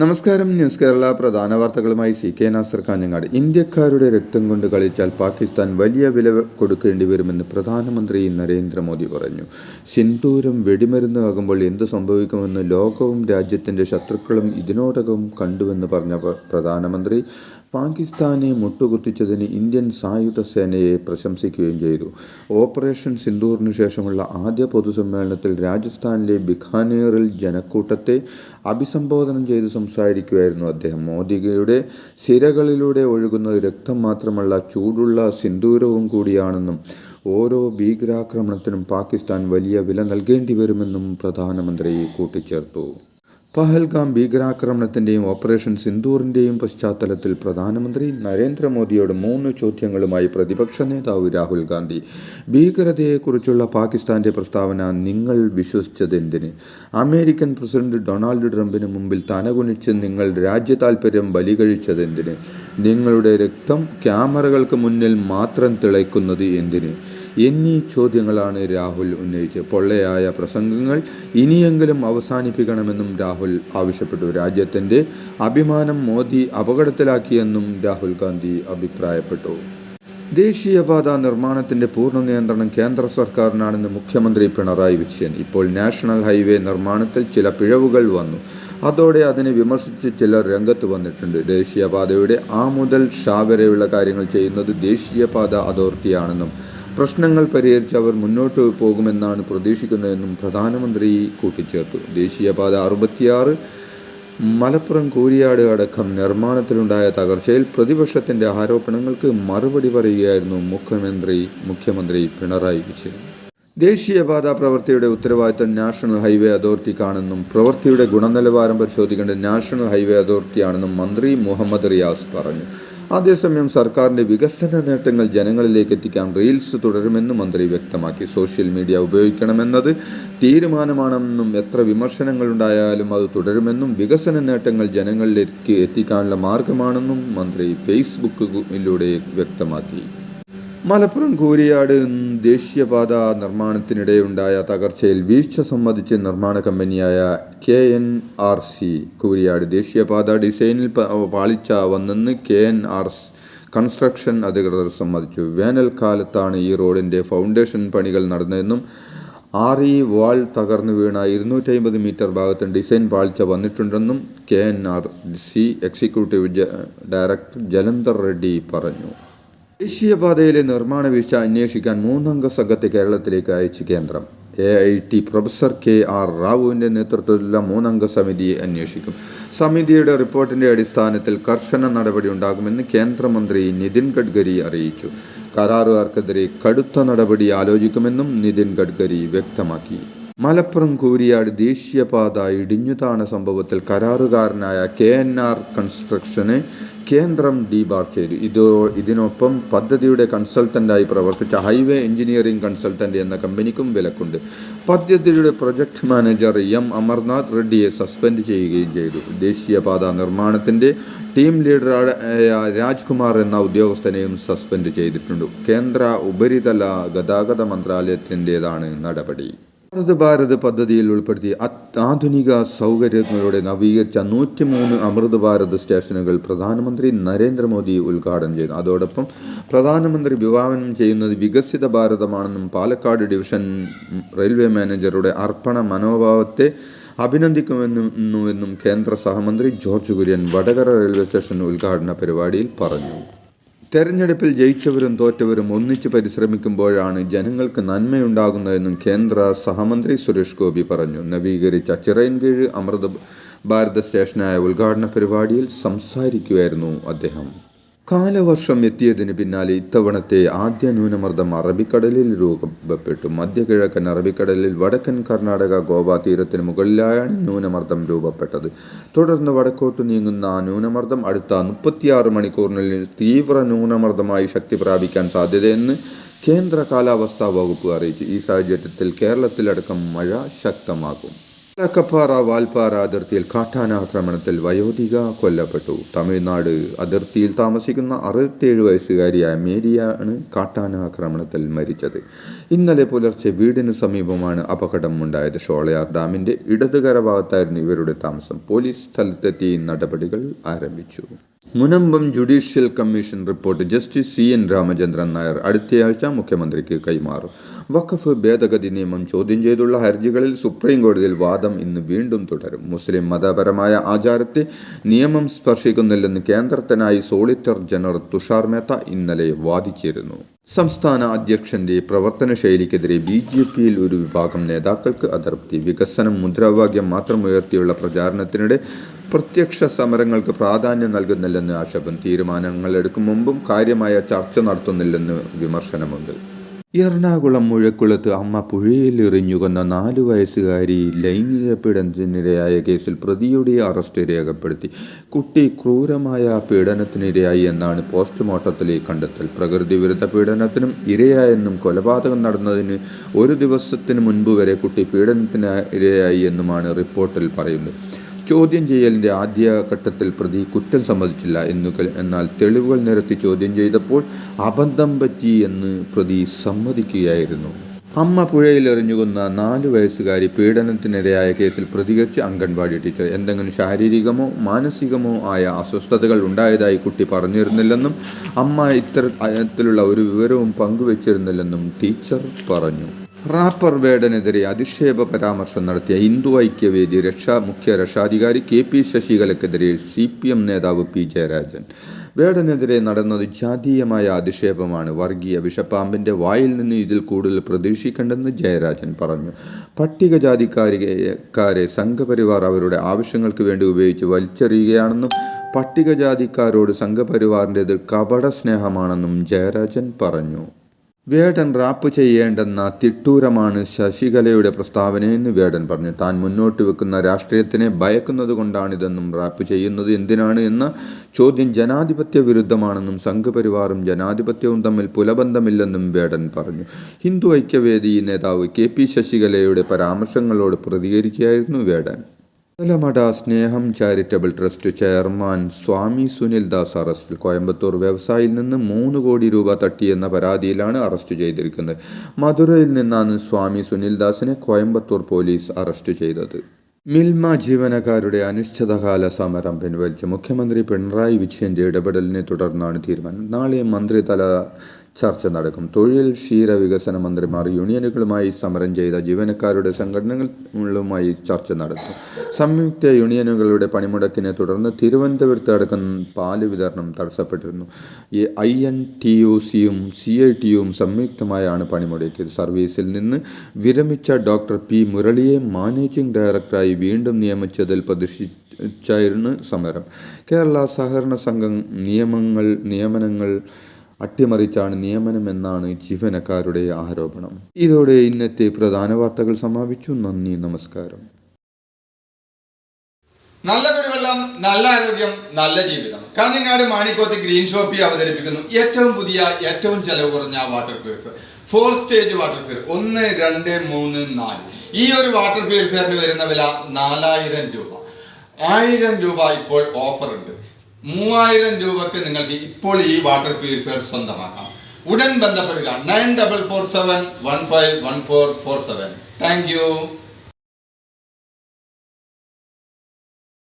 നമസ്കാരം ന്യൂസ് കേരള പ്രധാന വാർത്തകളുമായി സി കെ നാസർ കാഞ്ഞങ്ങാട്. ഇന്ത്യക്കാരുടെ രക്തം കൊണ്ട് കളിച്ചാൽ പാകിസ്ഥാൻ വലിയ വില കൊടുക്കേണ്ടി വരുമെന്ന് പ്രധാനമന്ത്രി നരേന്ദ്രമോദി പറഞ്ഞു. സിന്ദൂരം വെടിമരുന്ന് ആകുമ്പോൾ എന്ത് സംഭവിക്കുമെന്ന് ലോകവും രാജ്യത്തിന്റെ ശത്രുക്കളും ഇതിനോടകം കണ്ടുവെന്ന് പറഞ്ഞ പ്രധാനമന്ത്രി പാകിസ്ഥാനെ മുട്ടുകുത്തിച്ചതിന് ഇന്ത്യൻ സായുധ സേനയെ പ്രശംസിക്കുകയും ചെയ്തു. ഓപ്പറേഷൻ സിന്ദൂറിനു ശേഷമുള്ള ആദ്യ പൊതുസമ്മേളനത്തിൽ രാജസ്ഥാനിലെ ബിഖാനേറിൽ ജനക്കൂട്ടത്തെ അഭിസംബോധന ചെയ്ത് സംസാരിക്കുകയായിരുന്നു അദ്ദേഹം. മോദിയുടെ സിരകളിലൂടെ ഒഴുകുന്നത് രക്തം മാത്രമല്ല ചൂടുള്ള സിന്ദൂരവും കൂടിയാണെന്നും ഓരോ ഭീകരാക്രമണത്തിനും പാകിസ്ഥാൻ വലിയ വില നൽകേണ്ടി വരുമെന്നും പ്രധാനമന്ത്രി കൂട്ടിച്ചേർത്തു. പഹൽഗാം ഭീകരാക്രമണത്തിന്റെയും ഓപ്പറേഷൻ സിന്ദൂറിന്റെയും പശ്ചാത്തലത്തിൽ പ്രധാനമന്ത്രി നരേന്ദ്രമോദിയോട് മൂന്ന് ചോദ്യങ്ങളുമായി പ്രതിപക്ഷ നേതാവ് രാഹുൽ ഗാന്ധി. ഭീകരതയെക്കുറിച്ചുള്ള പാകിസ്ഥാന്റെ പ്രസ്താവന നിങ്ങൾ വിശ്വസിച്ചതെന്തിന്? അമേരിക്കൻ പ്രസിഡന്റ് ഡൊണാൾഡ് ട്രംപിന് മുമ്പിൽ തനകുനിച്ച് നിങ്ങൾ രാജ്യ താൽപര്യം ബലികഴിച്ചതെന്തിന്? നിങ്ങളുടെ രക്തം ക്യാമറകൾക്ക് മുന്നിൽ മാത്രം തിളയ്ക്കുന്നത് എന്തിന്? എന്നീ ചോദ്യങ്ങളാണ് രാഹുൽ ഉന്നയിച്ച് പൊള്ളയായ പ്രസംഗങ്ങൾ ഇനിയെങ്കിലും അവസാനിപ്പിക്കണമെന്നും രാഹുൽ ആവശ്യപ്പെട്ടു. രാജ്യത്തിന്റെ അഭിമാനം മോദി അപകടത്തിലാക്കിയെന്നും രാഹുൽ ഗാന്ധി അഭിപ്രായപ്പെട്ടു. ദേശീയപാത നിർമ്മാണത്തിന്റെ പൂർണ നിയന്ത്രണം കേന്ദ്ര സർക്കാരിനാണെന്ന് മുഖ്യമന്ത്രി പിണറായി വിജയൻ. ഇപ്പോൾ നാഷണൽ ഹൈവേ നിർമ്മാണത്തിൽ ചില പിഴവുകൾ വന്നു. അതോടെ അതിനെ വിമർശിച്ച് ചിലർ രംഗത്ത് വന്നിട്ടുണ്ട്. ദേശീയപാതയുടെ ആ മുതൽ ഷാ വരെയുള്ള കാര്യങ്ങൾ ചെയ്യുന്നത് ദേശീയപാത അതോറിറ്റിയാണെന്നും പ്രശ്നങ്ങൾ പരിഹരിച്ച് അവർ മുന്നോട്ട് പോകുമെന്നാണ് പ്രതീക്ഷിക്കുന്നതെന്നും പ്രധാനമന്ത്രി കൂട്ടിച്ചേർത്തു. ദേശീയപാത അറുപത്തിയാറ് മലപ്പുറം കൂരിയാട് അടക്കം നിർമ്മാണത്തിലുണ്ടായ തകർച്ചയിൽ പ്രതിപക്ഷത്തിന്റെ ആരോപണങ്ങൾക്ക് മറുപടി പറയുകയായിരുന്നു മുഖ്യമന്ത്രി മുഖ്യമന്ത്രി പിണറായി വിജയൻ. ദേശീയപാത പ്രവൃത്തിയുടെ ഉത്തരവാദിത്തം നാഷണൽ ഹൈവേ അതോറിറ്റിക്കാണെന്നും പ്രവൃത്തിയുടെ ഗുണനിലവാരം പരിശോധിക്കേണ്ട നാഷണൽ ഹൈവേ അതോറിറ്റിയാണെന്നും മന്ത്രി മുഹമ്മദ് റിയാസ് പറഞ്ഞു. അതേസമയം സർക്കാരിന്റെ വികസന നേട്ടങ്ങൾ ജനങ്ങളിലേക്ക് എത്തിക്കാൻ റീൽസ് തുടരുമെന്ന് മന്ത്രി വ്യക്തമാക്കി. സോഷ്യൽ മീഡിയ ഉപയോഗിക്കണമെന്നത് തീരുമാനമാണെന്നും എത്ര വിമർശനങ്ങളുണ്ടായാലും അത് തുടരുമെന്നും വികസന നേട്ടങ്ങൾ ജനങ്ങളിലേക്ക് എത്തിക്കാനുള്ള മാർഗമാണെന്നും മന്ത്രി ഫേസ്ബുക്കിലൂടെ വ്യക്തമാക്കി. മലപ്പുറം കൂരിയാട് ദേശീയപാത നിർമ്മാണത്തിനിടെയുണ്ടായ തകർച്ചയിൽ വീഴ്ച സംബന്ധിച്ച് നിർമ്മാണ കമ്പനിയായ K N R C Kooriyad ദേശീയപാത ഡിസൈനിൽ പാളിച്ച വന്നെന്ന് കെ എൻ ആർ കൺസ്ട്രക്ഷൻ അധികൃതർ സമ്മതിച്ചു. വേനൽക്കാലത്താണ് ഈ റോഡിന്റെ ഫൗണ്ടേഷൻ പണികൾ നടന്നതെന്നും ആറി വാൾ തകർന്നു വീണ ഇരുന്നൂറ്റി അമ്പത് മീറ്റർ ഭാഗത്ത് ഡിസൈൻ പാളിച്ച വന്നിട്ടുണ്ടെന്നും K N R C executive director Jalandhar Reddy പറഞ്ഞു. ദേശീയപാതയിലെ നിർമ്മാണ വീഴ്ച അന്വേഷിക്കാൻ മൂന്നംഗ സംഘത്തെ കേരളത്തിലേക്ക് അയച്ചു കേന്ദ്രം. A I T professor K R റാവുവിന്റെ നേതൃത്വത്തിലുള്ള മൂന്നംഗ സമിതിയെ അന്വേഷിക്കും. സമിതിയുടെ റിപ്പോർട്ടിന്റെ അടിസ്ഥാനത്തിൽ കർശന നടപടി ഉണ്ടാകുമെന്ന് കേന്ദ്രമന്ത്രി നിതിൻ ഗഡ്കരി അറിയിച്ചു. കരാറുകാർക്കെതിരെ കടുത്ത നടപടി ആലോചിക്കുമെന്നും നിതിൻ ഗഡ്കരി വ്യക്തമാക്കി. മലപ്പുറം കൂരിയാട് ദേശീയപാത ഇടിഞ്ഞുതാണ സംഭവത്തിൽ കരാറുകാരനായ കെ എൻ ആർ കൺസ്ട്രക്ഷന് കേന്ദ്രം ഡിബാർ ചെയ്തു. ഇതോ ഇതിനൊപ്പം പദ്ധതിയുടെ കൺസൾട്ടന്റായി പ്രവർത്തിച്ച ഹൈവേ എഞ്ചിനീയറിംഗ് കൺസൾട്ടന്റ് എന്ന കമ്പനിക്കും വിലക്കുണ്ട്. പദ്ധതിയുടെ പ്രൊജക്ട് മാനേജർ എം അമർനാഥ് റെഡ്ഡിയെ സസ്പെൻഡ് ചെയ്യുകയും ചെയ്തു. ദേശീയപാത നിർമ്മാണത്തിന്റെ ടീം ലീഡർ രാജ്കുമാർ എന്ന ഉദ്യോഗസ്ഥനെയും സസ്പെൻഡ് ചെയ്തിട്ടുണ്ട്. കേന്ദ്ര ഉപരിതല ഗതാഗത മന്ത്രാലയത്തിന്റേതാണ് നടപടി. ഭാരത് ഭാരത് പദ്ധതിയിൽ ഉൾപ്പെടുത്തി ആധുനിക സൗകര്യങ്ങളോടെ നവീകരിച്ച നൂറ്റിമൂന്ന് അമൃത് ഭാരത് സ്റ്റേഷനുകൾ പ്രധാനമന്ത്രി നരേന്ദ്രമോദി ഉദ്ഘാടനം ചെയ്തു. അതോടൊപ്പം പ്രധാനമന്ത്രി വിവാഹനം ചെയ്യുന്നത് വികസിത ഭാരതമാണെന്നും പാലക്കാട് ഡിവിഷൻ റെയിൽവേ മാനേജറുടെ അർപ്പണ മനോഭാവത്തെ അഭിനന്ദിക്കുമെന്നുവെന്നും കേന്ദ്ര സഹമന്ത്രി George Kurian Vadakara railway station ഉദ്ഘാടന പരിപാടിയിൽ പറഞ്ഞു. തെരഞ്ഞെടുപ്പിൽ ജയിച്ചവരും തോറ്റവരും ഒന്നിച്ച് പരിശ്രമിക്കുമ്പോഴാണ് ജനങ്ങൾക്ക് നന്മയുണ്ടാകുന്നതെന്നും കേന്ദ്ര സഹമന്ത്രി സുരേഷ് ഗോപി പറഞ്ഞു. നവീകരിച്ച ചിറയൻകീഴ് അമൃത ഭാരത സ്റ്റേഷനായ ഉദ്ഘാടന പരിപാടിയിൽ സംസാരിക്കുകയായിരുന്നു അദ്ദേഹം. കാലവർഷം എത്തിയതിന് പിന്നാലെ ഇത്തവണത്തെ ആദ്യ ന്യൂനമർദ്ദം അറബിക്കടലിൽ രൂപപ്പെട്ടു. മധ്യകിഴക്കൻ അറബിക്കടലിൽ വടക്കൻ കർണാടക ഗോവ തീരത്തിന് മുകളിലായാണ് ന്യൂനമർദ്ദം രൂപപ്പെട്ടത്. തുടർന്ന് വടക്കോട്ട് നീങ്ങുന്ന ആ ന്യൂനമർദ്ദം അടുത്ത മുപ്പത്തിയാറ് മണിക്കൂറിനുള്ളിൽ തീവ്ര ന്യൂനമർദ്ദമായി ശക്തി പ്രാപിക്കാൻ സാധ്യതയെന്ന് കേന്ദ്ര കാലാവസ്ഥാ വകുപ്പ് അറിയിച്ചു. ഈ സാഹചര്യത്തിൽ കേരളത്തിലടക്കം മഴ ശക്തമാകും. കപ്പാറ വാൽപ്പാറ അതിർത്തിയിൽ കാട്ടാന ആക്രമണത്തിൽ വയോധിക കൊല്ലപ്പെട്ടു. തമിഴ്നാട് അതിർത്തിയിൽ താമസിക്കുന്ന അറുപത്തിയേഴ് വയസ്സുകാരിയായ മേരിയാണ് കാട്ടാനാക്രമണത്തിൽ മരിച്ചത്. ഇന്നലെ പുലർച്ചെ വീടിന് സമീപമാണ് അപകടം ഉണ്ടായത്. ഷോളയാർ ഡാമിന്റെ ഇടതുകര ഭാഗത്തായിരുന്നു ഇവരുടെ താമസം. പോലീസ് സ്ഥലത്തെത്തി നടപടികൾ ആരംഭിച്ചു. Munambam judicial commission report justice C N Ramachandran Nair അടുത്തയാഴ്ച മുഖ്യമന്ത്രിക്ക് കൈമാറും. വഖഫ് ഭേദഗതി നിയമം ചോദ്യം ചെയ്തുള്ള ഹർജികളിൽ സുപ്രീം കോടതിയിൽ വാദം ഇന്ന് വീണ്ടും തുടരും. മുസ്ലിം മതപരമായ ആചാരത്തെ നിയമം സ്പർശിക്കുന്നില്ലെന്ന് കേന്ദ്രത്തിനായി സോളിറ്റർ ജനറൽ തുഷാർ മേത്ത ഇന്നലെ വാദിച്ചിരുന്നു. സംസ്ഥാന അധ്യക്ഷന്റെ പ്രവർത്തന ശൈലിക്കെതിരെ ബി ജെ പിയിൽ ഒരു വിഭാഗം നേതാക്കൾക്ക് അതൃപ്തി വികസനം മുദ്രാവാക്യം മാത്രം ഉയർത്തിയുള്ള പ്രചാരണത്തിനിടെ പ്രത്യക്ഷ സമരങ്ങൾക്ക് പ്രാധാന്യം നൽകുന്നില്ലെന്ന് ആക്ഷേപം തീരുമാനങ്ങൾ എടുക്കും മുമ്പും കാര്യമായ ചർച്ച നടത്തുന്നില്ലെന്ന് വിമർശനമുണ്ട്. എറണാകുളം മുഴക്കുളത്ത് അമ്മ പുഴയിൽ എറിഞ്ഞുകൊന്ന നാലു വയസ്സുകാരി ലൈംഗിക പീഡനത്തിനിരയായ കേസിൽ പ്രതിയുടെ അറസ്റ്റ് രേഖപ്പെടുത്തി. കുട്ടി ക്രൂരമായ പീഡനത്തിനിരയായി എന്നാണ് പോസ്റ്റ്മോർട്ടത്തിലെ കണ്ടെത്തൽ. പ്രകൃതി വിരുദ്ധ പീഡനത്തിനും ഇരയായെന്നും കൊലപാതകം നടന്നതിന് ഒരു ദിവസത്തിന് മുൻപ് വരെ കുട്ടി പീഡനത്തിന് ഇരയായി എന്നുമാണ് റിപ്പോർട്ടിൽ പറയുന്നത്. ചോദ്യം ചെയ്യലിന്റെ ആദ്യ ഘട്ടത്തിൽ പ്രതി കുറ്റം സമ്മതിച്ചില്ല എന്നു എന്നാൽ തെളിവുകൾ നിരത്തി ചോദ്യം ചെയ്തപ്പോൾ അബദ്ധം പറ്റി എന്ന് പ്രതി സമ്മതിക്കുകയായിരുന്നു. അമ്മ പുഴയിൽ എറിഞ്ഞുകൊന്ന നാല് വയസ്സുകാരി പീഡനത്തിനിരയായ കേസിൽ പ്രതികരിച്ച് അംഗൻവാടി ടീച്ചർ എന്തെങ്കിലും ശാരീരികമോ മാനസികമോ ആയ അസ്വസ്ഥതകൾ ഉണ്ടായതായി കുട്ടി പറഞ്ഞിരുന്നില്ലെന്നും അമ്മ ഇത്തരത്തിലുള്ള ഒരു വിവരവും പങ്കുവച്ചിരുന്നില്ലെന്നും ടീച്ചർ പറഞ്ഞു. റാപ്പർ വേടനെതിരെ അധിക്ഷേപ പരാമർശം നടത്തിയ ഹിന്ദു ഐക്യവേദി രക്ഷാ മുഖ്യ രക്ഷാധികാരി കെ പി ശശികലക്കെതിരെ സി പി എം നേതാവ് പി ജയരാജൻ. വേടനെതിരെ നടന്നത് ജാതീയമായ അധിക്ഷേപമാണ്. വർഗീയ വിഷപ്പാമ്പിന്റെ വായിൽ നിന്ന് ഇതിൽ കൂടുതൽ പ്രതീക്ഷിക്കേണ്ടെന്ന് ജയരാജൻ പറഞ്ഞു. പട്ടികജാതിക്കാരെ സംഘപരിവാർ അവരുടെ ആവശ്യങ്ങൾക്ക് വേണ്ടി ഉപയോഗിച്ച് വലിച്ചെറിയുകയാണെന്നും പട്ടികജാതിക്കാരോട് സംഘപരിവാറിന്റെത് കപട സ്നേഹമാണെന്നും ജയരാജൻ പറഞ്ഞു. വേടൻ റാപ്പ് ചെയ്യേണ്ടെന്ന തിട്ടൂരമാണ് ശശികലയുടെ പ്രസ്താവനയെന്ന് വേടൻ പറഞ്ഞു. താൻ മുന്നോട്ട് വെക്കുന്ന രാഷ്ട്രീയത്തിനെ ഭയക്കുന്നത് കൊണ്ടാണിതെന്നും റാപ്പ് ചെയ്യുന്നത് എന്തിനാണ് എന്ന ചോദ്യം ജനാധിപത്യ വിരുദ്ധമാണെന്നും സംഘപരിവാറും ജനാധിപത്യവും തമ്മിൽ പുലബന്ധമില്ലെന്നും വേടൻ പറഞ്ഞു. ഹിന്ദു ഐക്യവേദി നേതാവ് കെ പി ശശികലയുടെ പരാമർശങ്ങളോട് പ്രതികരിക്കുകയായിരുന്നു Vedan. കൊലമട Sneham charitable trust chairman Swami Sunil Das അറസ്റ്റിൽ കോയമ്പത്തൂർ വ്യവസായിയിൽ നിന്ന് മൂന്ന് കോടി രൂപ തട്ടിയെന്ന പരാതിയിലാണ് അറസ്റ്റ് ചെയ്തിരിക്കുന്നത്. മധുരയിൽ നിന്നാണ് സ്വാമി സുനിൽ ദാസിനെ കോയമ്പത്തൂർ പോലീസ് അറസ്റ്റ് ചെയ്തത്. മിൽമ ജീവനക്കാരുടെ അനിശ്ചിതകാല സമരം പിൻവലിച്ചു മുഖ്യമന്ത്രി പിണറായി വിജയന്റെ ഇടപെടലിനെ തുടർന്നാണ് തീരുമാനം. നാളെ മന്ത്രിതല ചർച്ച നടക്കും. തൊഴിൽ ക്ഷീര വികസന മന്ത്രിമാർ യൂണിയനുകളുമായി സമരം ചെയ്ത ജീവനക്കാരുടെ സംഘടനകളുമായി ചർച്ച നടത്തും സംയുക്ത യൂണിയനുകളുടെ പണിമുടക്കിനെ തുടർന്ന് തിരുവനന്തപുരത്ത് അടക്കം പാൽ വിതരണം തടസ്സപ്പെട്ടിരുന്നു. ഐ എൻ ടി യു സിയും സി ഐ ടിയും സംയുക്തമായാണ് പണിമുടക്കിയത്. സർവീസിൽ നിന്ന് വിരമിച്ച ഡോക്ടർ പി മുരളിയെ മാനേജിംഗ് ഡയറക്ടറായി വീണ്ടും നിയമിച്ചതിൽ പ്രതിഷേധിച്ചായിരുന്നു സമരം. കേരള സഹകരണ സംഘം നിയമങ്ങൾ നിയമനങ്ങൾ അട്ടിമറിച്ചാണ് നിയമനമെന്നാണ് ജീവനക്കാരുടെ ആരോപണം. ഇതോടെ ഇന്നത്തെ പ്രധാന വാർത്തകൾ സമാപിച്ചു. നന്ദി നമസ്കാരം. നല്ല കുടിവെള്ളം നല്ല ആരോഗ്യം നല്ല ജീവിതം. കാഞ്ഞങ്ങാട് മാണിക്കോത്ത് ഗ്രീൻ ഷോപ്പി അവതരിപ്പിക്കുന്നു ഏറ്റവും പുതിയ ഏറ്റവും ചെലവ് കുറഞ്ഞ water purifier four stage water purifier ഒന്ന് രണ്ട് മൂന്ന് നാല്. ഈ ഒരു വാട്ടർ പ്യൂരിഫയറിന് വരുന്ന വില നാലായിരം രൂപ. ആയിരം രൂപ ഇപ്പോൾ ഓഫർ ഉണ്ട്. മൂവായിരം രൂപക്ക് നിങ്ങൾക്ക് ഇപ്പോൾ ഈ വാട്ടർ പ്യൂരിഫയർ സ്വന്തമാക്കാം. ഉടൻ ബന്ധപ്പെടുക. Nine double four seven one five one four four seven thank you